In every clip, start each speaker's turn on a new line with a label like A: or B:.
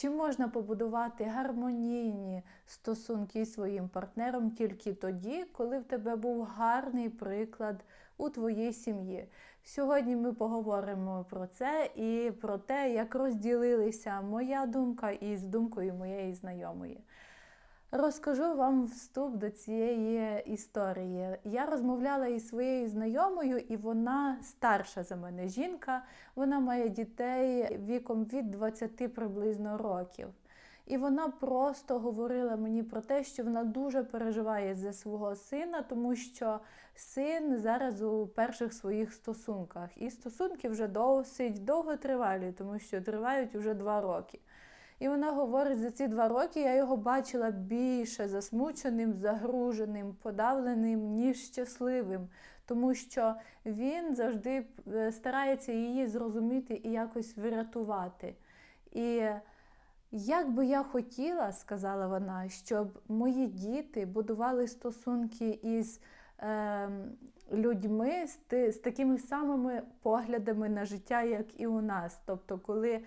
A: Чи можна побудувати гармонійні стосунки зі своїм партнером тільки тоді, коли в тебе був гарний приклад у твоїй сім'ї? Сьогодні ми поговоримо про це і про те, як розділилися моя думка із думкою моєї знайомої. Розкажу вам вступ до цієї історії. Я розмовляла із своєю знайомою, і вона старша за мене жінка. Вона має дітей віком від 20 приблизно років. І вона просто говорила мені про те, що вона дуже переживає за свого сина, тому що син зараз у перших своїх стосунках. І стосунки вже досить довго тривалі, тому що тривають уже два роки. І вона говорить, за ці два роки я його бачила більше засмученим, загруженим, подавленим, ніж щасливим, тому що він завжди е, старається її зрозуміти і якось врятувати. І як би я хотіла, сказала вона, щоб мої діти будували стосунки із е, людьми з, з такими самими поглядами на життя, як і у нас. Тобто, коли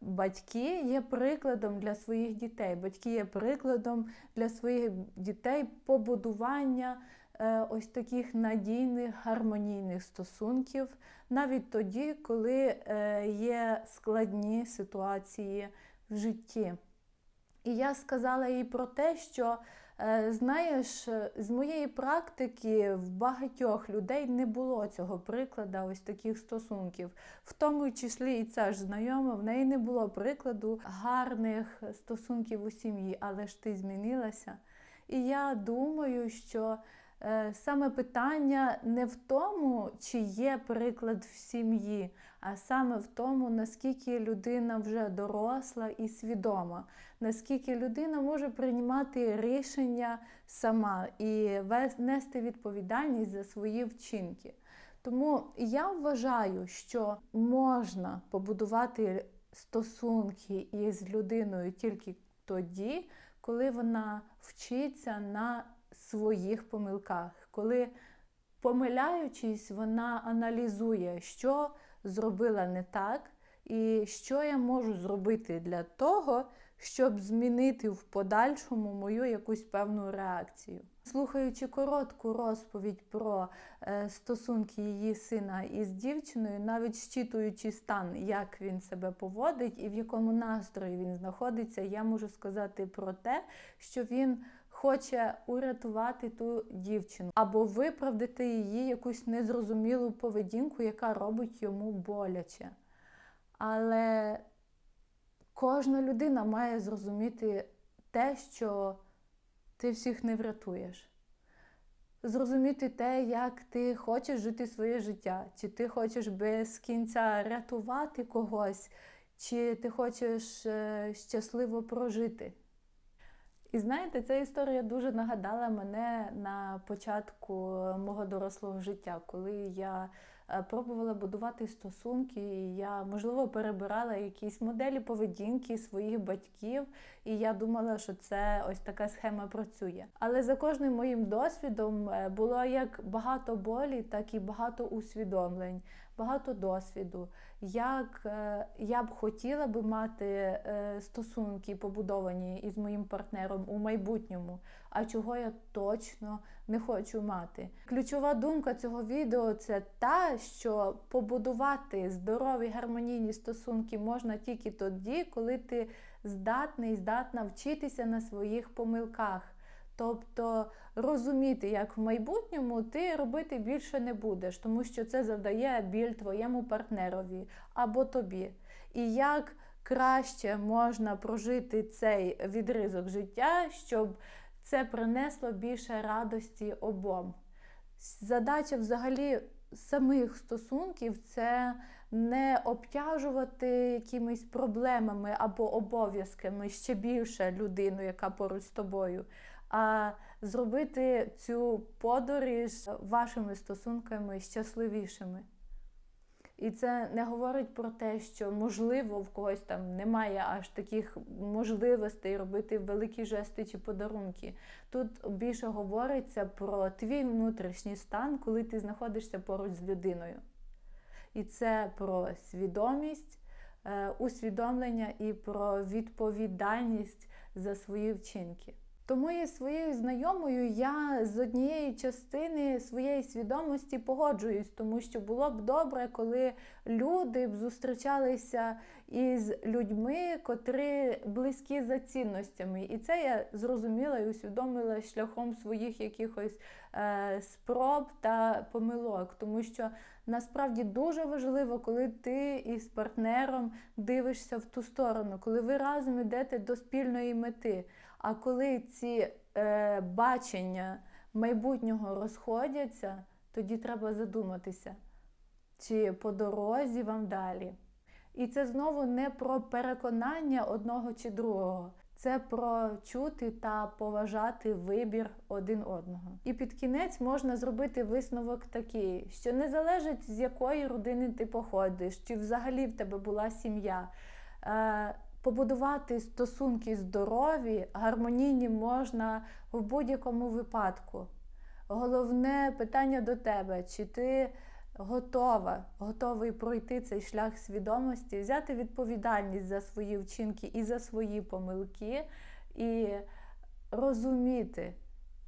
A: Батьки є прикладом для своїх дітей. Батьки є прикладом для своїх дітей побудування е, ось таких надійних гармонійних стосунків, навіть тоді, коли е, є складні ситуації в житті. І я сказала їй про те, що знаєш, з моєї практики в багатьох людей не було цього прикладу, ось таких стосунків. В тому числі і ця ж знайома, в неї не було прикладу гарних стосунків у сім'ї, але ж ти змінилася. І я думаю, що Е, саме питання не в тому, чи є приклад в сім'ї, а саме в тому, наскільки людина вже доросла і свідома, наскільки людина може приймати рішення сама і нести відповідальність за свої вчинки. Тому я вважаю, що можна побудувати стосунки із людиною тільки тоді, коли вона вчиться на своїх помилках, коли, помиляючись, вона аналізує, що зробила не так, і що я можу зробити для того, щоб змінити в подальшому мою якусь певну реакцію. Слухаючи коротку розповідь про е, стосунки її сина із дівчиною, навіть щитуючи стан, як він себе поводить і в якому настрої він знаходиться, я можу сказати про те, що він хоче урятувати ту дівчину або виправдати її якусь незрозумілу поведінку, яка робить йому боляче. Але кожна людина має зрозуміти те, що ти всіх не врятуєш. Зрозуміти те, як ти хочеш жити своє життя, чи ти хочеш без кінця рятувати когось, чи ти хочеш е, щасливо прожити. І знаєте, ця історія дуже нагадала мене на початку мого дорослого життя, коли я е, пробувала будувати стосунки, і я, можливо, перебирала якісь моделі поведінки своїх батьків, і я думала, що це ось така схема працює. Але за кожним моїм досвідом е, було як багато болі, так і багато усвідомлень, багато досвіду. Як е, я б хотіла би мати стосунки побудовані із моїм партнером у майбутньому, а чого я точно не хочу мати. Ключова думка цього відео це та, що побудувати здорові гармонійні стосунки можна тільки тоді, коли ти здатний, здатна вчитися на своїх помилках. Тобто розуміти, як в майбутньому ти робити більше не будеш, тому що це завдає біль твоєму партнерові або тобі. І як краще можна прожити цей відризок життя, щоб це принесло більше радості обом. Задача взагалі самих стосунків це не обтяжувати якимись проблемами або обов'язками ще більше людину, яка поруч з тобою, а зробити цю подорож вашими стосунками щасливішими. І це не говорить про те, що можливо в когось там немає аж таких можливостей робити великі жести чи подарунки. Тут більше говориться про твій внутрішній стан, коли ти знаходишся поруч з людиною. І це про свідомість, е, усвідомлення і про відповідальність за свої вчинки. Тому із своєю знайомою я з однієї частини своєї свідомості погоджуюсь, тому що було б добре, коли люди б зустрічалися із людьми, котрі близькі за цінностями. І це я зрозуміла і усвідомила шляхом своїх якихось е, спроб та помилок, тому що насправді дуже важливо, коли ти із партнером дивишся в ту сторону, коли ви разом йдете до спільної мети. А коли ці е, бачення майбутнього розходяться, тоді треба задуматися, чи по дорозі вам далі. І це знову не про переконання одного чи другого. Це про чути та поважати вибір один одного. І під кінець можна зробити висновок такий, що не залежить з якої родини ти походиш, чи взагалі в тебе була сім'я. Побудувати стосунки здорові, гармонійні можна в будь-якому випадку. Головне питання до тебе, чи ти готова, готовий пройти цей шлях свідомості, взяти відповідальність за свої вчинки і за свої помилки, і розуміти,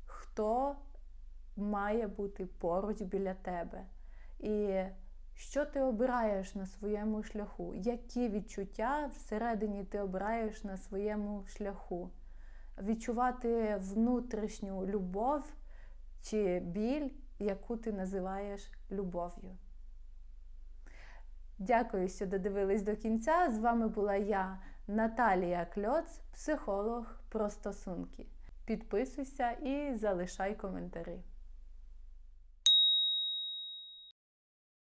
A: хто має бути поруч біля тебе. І що ти обираєш на своєму шляху? Які відчуття всередині ти обираєш на своєму шляху? Відчувати внутрішню любов чи біль, яку ти називаєш любов'ю. Дякую, що додивились до кінця. З вами була я, Наталія Кльоц, психолог про стосунки. Підписуйся і залишай коментарі.